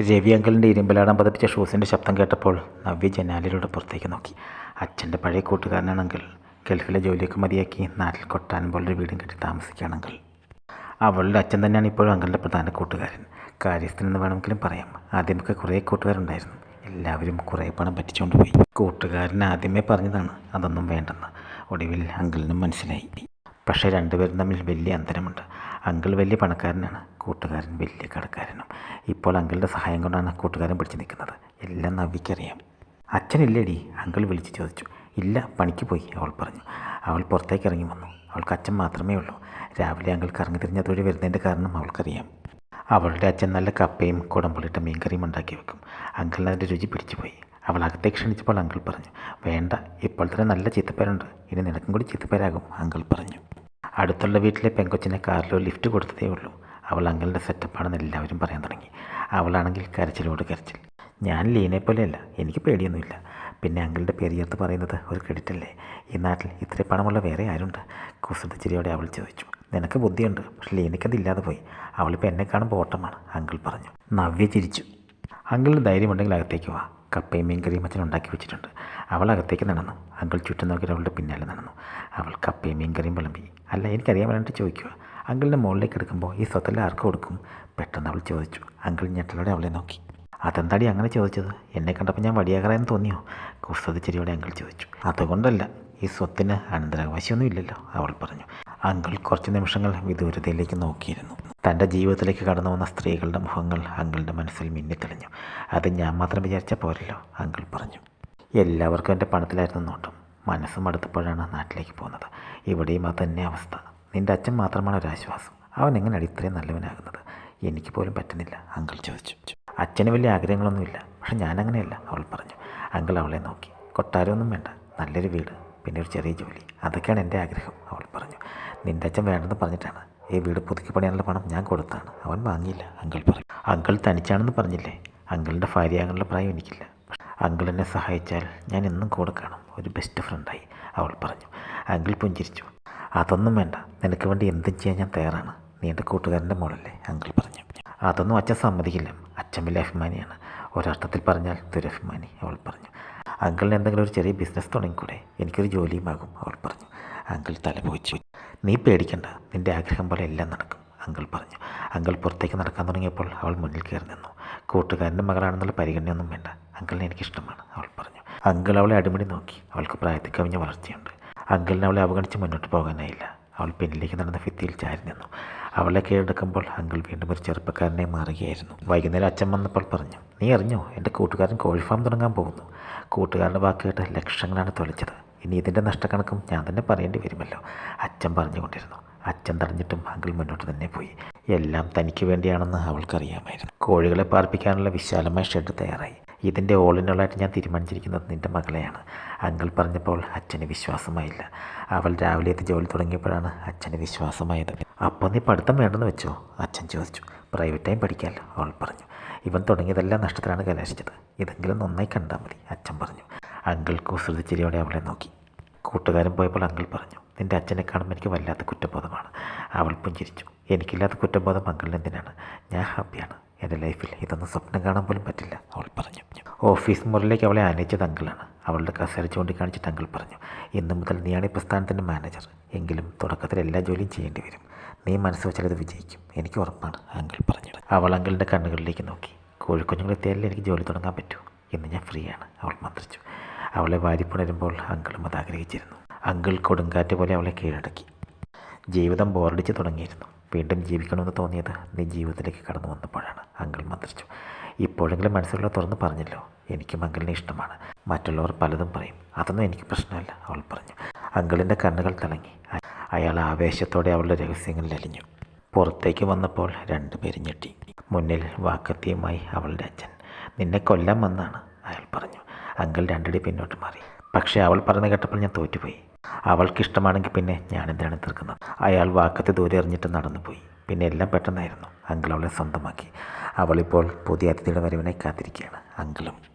രവി അങ്കിളിന്റെ ഇരുമ്പലാടം പതിപ്പിച്ച ഷൂസിന്റെ ശബ്ദം കേട്ടപ്പോൾ നവ്യ ജനാലിലൂടെ പുറത്തേക്ക് നോക്കി. അച്ഛന്റെ പഴയ കൂട്ടുകാരനാണെങ്കിൽ ഗൾഫിലെ ജോലിയൊക്കെ മതിയാക്കി നാട്ടിൽ കൊട്ടാൻ പോലൊരു വീടും കെട്ടി താമസിക്കുകയാണ് അങ്കിൾ. അവളുടെ അച്ഛൻ തന്നെയാണ് ഇപ്പോഴും അങ്കിളിന്റെ പ്രധാന കൂട്ടുകാരൻ. കാര്യസ്ഥനെന്ന് വേണമെങ്കിലും പറയാം. ആദ്യമൊക്കെ കുറേ കൂട്ടുകാരുണ്ടായിരുന്നു. എല്ലാവരും കുറേ പണം പറ്റിച്ചുകൊണ്ട് പോയി. കൂട്ടുകാരൻ ആദ്യമേ പറഞ്ഞതാണ് അതൊന്നും വേണ്ടെന്ന്. ഒടുവിൽ അങ്കിളിനും മനസ്സിലായി. പക്ഷേ രണ്ടുപേരും തമ്മിൽ വലിയ അന്തരമുണ്ട്. അങ്കിൾ വലിയ പണക്കാരനാണ്. കൂട്ടുകാരൻ വലിയ കടക്കാരനും. ഇപ്പോൾ അങ്കിളുടെ സഹായം കൊണ്ടാണ് കൂട്ടുകാരൻ പിടിച്ചു നിൽക്കുന്നത്. എല്ലാം നവിക്കറിയാം. അച്ഛനില്ലേടി? അങ്കിൾ വിളിച്ച് ചോദിച്ചു. ഇല്ല പണിക്ക് പോയി അവൾ പറഞ്ഞു. അവൾ പുറത്തേക്ക് ഇറങ്ങി വന്നു. അവൾക്ക് അച്ഛൻ മാത്രമേ ഉള്ളൂ. രാവിലെ അങ്കിൾ കറങ്ങി തിരിഞ്ഞ വരുന്നതിന്റെ കാരണം അവൾക്കറിയാം. അവളുടെ അച്ഛൻ നല്ല കപ്പയും കുടമ്പുളിട്ട മീൻകറിയും ഉണ്ടാക്കി വെക്കും. അങ്കിളിന് അതിന്റെ രുചി പിടിച്ചുപോയി അവൾ അകത്തേക്ക് ക്ഷണിച്ചപ്പോൾ അങ്കിൾ പറഞ്ഞു വേണ്ട ഇപ്പോൾ തന്നെ നല്ല ചീത്തപ്പേരുണ്ട്. ഇനി നിനക്കും കൂടി ചീത്തപ്പേരാകും അങ്കിൾ പറഞ്ഞു. അടുത്തുള്ള വീട്ടിലെ പെങ്കൊച്ചിനെ കാറിലോ ലിഫ്റ്റ് കൊടുത്തതേ ഉള്ളൂ. അവൾ അങ്കിളിന്റെ സെറ്റപ്പാണെന്ന് എല്ലാവരും പറയാൻ തുടങ്ങി. അവളാണെങ്കിൽ കരച്ചിലോട് കരച്ചിൽ. ഞാൻ ലീനെ പോലെയല്ല. എനിക്ക് പേടിയൊന്നുമില്ല. പിന്നെ അങ്കിളുടെ പേര് പറയുന്നത് ഒരു ക്രെഡിറ്റ് അല്ലേ ഈ നാട്ടിൽ ഇത്ര പണമുള്ള വേറെ ആരുണ്ട്? കുസൃത ചിരിയോടെ അവൾ ചോദിച്ചു. നിനക്ക് ബുദ്ധിയുണ്ട്. പക്ഷേ ലീനയ്ക്കത് ഇല്ലാതെ പോയി. അവളിപ്പോൾ എന്നെ കാണുമ്പോൾ ഓട്ടമാണ് അങ്കിൾ പറഞ്ഞു. നവ്യ ചിരിച്ചു. അങ്കിളിന് ധൈര്യമുണ്ടെങ്കിൽ അകത്തേക്ക് വാ. കപ്പയും മീൻകറിയും അച്ഛൻ ഉണ്ടാക്കി വെച്ചിട്ടുണ്ട്. അവൾ അകത്തേക്ക് നടന്നു. അങ്കിൾ ചുറ്റും നോക്കി അവളുടെ പിന്നാലെ നടന്നു. അവൾ കപ്പയും മീൻകറിയും വിളമ്പി. അല്ല എനിക്കറിയാൻ വേണ്ടിയിട്ട് ചോദിക്കുക അങ്കിളിന്റെ മുകളിലേക്ക് എടുക്കുമ്പോൾ ഈ സ്വത്തല്ല ആർക്ക് കൊടുക്കും? പെട്ടെന്ന് അവൾ ചോദിച്ചു. അങ്കിൾ ഞെട്ടലോടെ അവളെ നോക്കി. അതെന്താടി അങ്ങനെ ചോദിച്ചത്? എന്നെ കണ്ടപ്പോൾ ഞാൻ വടിയാകറായെന്ന് തോന്നിയോ? കുസ്തതി ചിരിയോടെ അങ്കിൾ ചോദിച്ചു. അതുകൊണ്ടല്ല. ഈ സ്വത്തിന് അനന്തരാവകാശമൊന്നും ഇല്ലല്ലോ അവൾ പറഞ്ഞു. അങ്കിൾ കുറച്ച് നിമിഷങ്ങൾ വിദൂരതയിലേക്ക് നോക്കിയിരുന്നു. തന്റെ ജീവിതത്തിലേക്ക് കടന്നു വന്ന സ്ത്രീകളുടെ മുഖങ്ങൾ അങ്കിളുടെ മനസ്സിൽ മിന്നിത്തെളിഞ്ഞു. അത് ഞാൻ മാത്രം വിചാരിച്ച പോരല്ലോ അങ്കിൾ പറഞ്ഞു. എല്ലാവർക്കും എന്റെ പണത്തിലായിരുന്നു നോട്ടം. മനസ്സ് മടുത്തപ്പോഴാണ് നാട്ടിലേക്ക് പോകുന്നത്. ഇവിടെയും അത് തന്നെ അവസ്ഥ. നിന്റെ അച്ഛൻ മാത്രമാണ് ഒരാശ്വാസം അവൻ എങ്ങനെയാണ് ഇത്രയും നല്ലവനാകുന്നത്? എനിക്ക് പോലും പറ്റുന്നില്ല അങ്കിൾ ചോദിച്ചു. അച്ഛന് വലിയ ആഗ്രഹങ്ങളൊന്നുമില്ല പക്ഷെ ഞാനങ്ങനെയല്ല അവൾ പറഞ്ഞു. അങ്കിൾ അവളെ നോക്കി. കൊട്ടാരമൊന്നും വേണ്ട നല്ലൊരു വീട് പിന്നെ ഒരു ചെറിയ ജോലി. അതൊക്കെയാണ് എന്റെ ആഗ്രഹം അവൾ പറഞ്ഞു. നിന്റെ അച്ഛൻ വേണ്ടെന്ന് പറഞ്ഞിട്ടാണ്. ഈ വീട് പുതുക്കി പണിയാനുള്ള പണം ഞാൻ കൊടുത്താണ്. അവൻ വാങ്ങിയില്ല അങ്കിൾ പറഞ്ഞു. അങ്കിൾ തനിച്ചാണെന്ന് പറഞ്ഞില്ലേ? അങ്കിളിന്റെ ഭാര്യയാകാനുള്ള പ്രായം എനിക്കില്ല. അങ്കിൾ എന്നെ സഹായിച്ചാൽ ഞാൻ എന്നും കൂടെ കാണും. ഒരു ബെസ്റ്റ് ഫ്രണ്ടായി അവൾ പറഞ്ഞു. അങ്കിൾ പുഞ്ചിരിച്ചു. അതൊന്നും വേണ്ട. നിനക്ക് വേണ്ടി എന്തും ചെയ്യാൻ ഞാൻ തയ്യാറാണ്. നീ എന്റെ കൂട്ടുകാരന്റെ മോളല്ലേ അങ്കിൾ പറഞ്ഞു. അതൊന്നും അച്ഛൻ സമ്മതിക്കില്ല. അച്ഛൻ വലിയ അഭിമാനിയാണ്. ഒരർത്ഥത്തിൽ പറഞ്ഞാൽ ദുരഭിമാനി അവൾ പറഞ്ഞു. അങ്കിളിന് എന്തെങ്കിലും ഒരു ചെറിയ ബിസിനസ് തുടങ്ങിക്കൂടെ? എനിക്കൊരു ജോലിയുമാകും അവൾ പറഞ്ഞു. അങ്കിൾ തല പോയിച്ചു. നീ പേടിക്കണ്ട. നിന്റെ ആഗ്രഹം പോലെ എല്ലാം നടക്കും അങ്കിൾ പറഞ്ഞു. അങ്കിൾ പുറത്തേക്ക് നടക്കാൻ തുടങ്ങിയപ്പോൾ അവൾ മുന്നിൽ കയറി നിന്നു. കൂട്ടുകാരന്റെ മകളാണെന്നുള്ള പരിഗണനയൊന്നും വേണ്ട. അങ്കിളിനെ എനിക്കിഷ്ടമാണ് അവൾ പറഞ്ഞു. അങ്കിൾ അവളെ അടിമുടി നോക്കി. അവൾക്ക് പ്രായത്തിൽ കവിഞ്ഞ വളർച്ചയുണ്ട്. അങ്കിളിനെ അവളെ അവഗണിച്ച് മുന്നോട്ട് പോകാനായില്ല. അവൾ പിന്നിലേക്ക് നടന്ന ഭിത്തിയിൽ ചാരി നിന്നു. അവളെ കീഴടക്കുമ്പോൾ അങ്കിൾ വീണ്ടും ഒരു ചെറുപ്പക്കാരനെ മാറുകയായിരുന്നു. വൈകുന്നേരം അച്ഛൻ വന്നപ്പോൾ പറഞ്ഞു നീ അറിഞ്ഞോ എന്റെ കൂട്ടുകാരൻ കോഴി ഫാം തുടങ്ങാൻ പോകുന്നു. കൂട്ടുകാരുടെ വാക്കുകേട്ട് ലക്ഷങ്ങളാണ് തൊളിച്ചത് ഇനി ഇതിന്റെ നഷ്ടക്കണക്കും ഞാൻ തന്നെ പറയേണ്ടി വരുമല്ലോ. അച്ഛൻ പറഞ്ഞുകൊണ്ടിരുന്നു. അച്ഛൻ തടഞ്ഞിട്ടും അങ്കിൾ മുന്നോട്ട് തന്നെ പോയി. എല്ലാം തനിക്ക് വേണ്ടിയാണെന്ന് അവൾക്കറിയാമായിരുന്നു. കോഴികളെ പാർപ്പിക്കാനുള്ള വിശാലമായ ഷെഡ് തയ്യാറായി. ഇതിന്റെ ഓളിനുള്ളായിട്ട് ഞാൻ തീരുമാനിച്ചിരിക്കുന്നത് നിന്റെ മകളെയാണ്. അങ്കിൾ പറഞ്ഞപ്പോൾ അച്ഛന് വിശ്വാസമായില്ല. അവൾ രാവിലെ എത്തി ജോലി തുടങ്ങിയപ്പോഴാണ് അച്ഛന് വിശ്വാസമായത്. അപ്പോൾ നീ പഠിത്തം വേണ്ടെന്ന് വെച്ചോ? അച്ഛൻ ചോദിച്ചു. പ്രൈവറ്റ് ടൈം പഠിക്കാമല്ലോ അവൾ പറഞ്ഞു. ഇവൻ തുടങ്ങിയതെല്ലാം നഷ്ടത്തിലാണ് കലാശിച്ചത്. ഇതെങ്കിലും നന്നായി കണ്ടാൽ മതി അച്ഛൻ പറഞ്ഞു. അങ്കിൾ കുസൃതിച്ചിരിയോടെ അവളെ നോക്കി. കൂട്ടുകാരൻ പോയപ്പോൾ അങ്കിൾ പറഞ്ഞു നിന്റെ അച്ഛനെ കാണുമ്പോൾ എനിക്ക് വല്ലാത്ത കുറ്റബോധമാണ്. അവൾ പുഞ്ചിരിച്ചു. എനിക്കില്ലാത്ത കുറ്റബോധം അങ്കിളിന് എന്തിനാണ്? ഞാൻ ഹാപ്പിയാണ്. എന്റെ ലൈഫിൽ ഇതൊന്നും സ്വപ്നം കാണാൻ പോലും പറ്റില്ല അവൾ പറഞ്ഞു. ഓഫീസ് മുറിയിലേക്ക് അവളെ ആനയിച്ചത് അങ്കിളാണ് അവളുടെ കസേര ചൂണ്ടിക്കാണിച്ച് തങ്കൾ പറഞ്ഞു ഇന്നു മുതൽ നീയാണ് ഈ പ്രസ്ഥാനത്തിന്റെ മാനേജർ. എങ്കിലും തുടക്കത്തിൽ എല്ലാ ജോലിയും ചെയ്യേണ്ടി വരും. നീ മനസ്സ് വെച്ചാൽ ഇത് വിജയിക്കും. എനിക്ക് ഉറപ്പാണ് അങ്കിൾ പറഞ്ഞു. അവൾ അങ്കിളിന്റെ കണ്ണുകളിലേക്ക് നോക്കി. കോഴിക്കുഞ്ഞുങ്ങൾ എത്തിയാലേ എനിക്ക് ജോലി തുടങ്ങാൻ പറ്റൂ. ഇന്ന് ഞാൻ ഫ്രീ ആണ് അവൾ മന്ത്രിച്ചു. അവളെ വാരിപ്പുണരുമ്പോൾ അങ്കിളും അത് ആഗ്രഹിച്ചിരുന്നു. അങ്കിൾ കൊടുങ്കാറ്റ് പോലെ അവളെ കീഴടക്കി. ജീവിതം ബോറടിച്ച് തുടങ്ങിയിരുന്നു. വീണ്ടും ജീവിക്കണമെന്ന് തോന്നിയത് നീ ജീവിതത്തിലേക്ക് കടന്നു വന്നപ്പോഴാണ്. അങ്കിൾ മന്ത്രിച്ചു. ഇപ്പോഴെങ്കിലും മനസ്സിലുള്ള തുറന്ന് പറഞ്ഞല്ലോ എനിക്കും അങ്കിളിനെ ഇഷ്ടമാണ്. മറ്റുള്ളവർ പലതും പറയും. അതൊന്നും എനിക്ക് പ്രശ്നമല്ല അവൾ പറഞ്ഞു. അങ്കിളിന്റെ കണ്ണുകൾ തിളങ്ങി. അയാൾ ആവേശത്തോടെ അവളുടെ രഹസ്യങ്ങളിൽ അലിഞ്ഞു. പുറത്തേക്ക് വന്നപ്പോൾ രണ്ടുപേരും ഞെട്ടി. മുന്നിൽ വാക്കത്തിയുമായി അവളുടെ അച്ഛൻ. നിന്നെ കൊല്ലാൻ വന്നാണ് അയാൾ പറഞ്ഞു. അങ്കിൾ രണ്ടടി പിന്നോട്ട് മാറി. പക്ഷേ അവൾ പറഞ്ഞു കേട്ടപ്പോൾ ഞാൻ തോറ്റുപോയി. അവൾക്കിഷ്ടമാണെങ്കിൽ പിന്നെ ഞാനെന്തിനാണ് തീർക്കുന്നത്? അയാൾ വാക്കത്ത് ദൂരെ എറിഞ്ഞിട്ട് നടന്നുപോയി. പിന്നെ എല്ലാം പെട്ടെന്നായിരുന്നു. അങ്കിൾ അവളെ സ്വന്തമാക്കി. അവളിപ്പോൾ പുതിയ അതിഥിയുടെ വരവിനായി കാത്തിരിക്കുകയാണ്. അങ്കിളും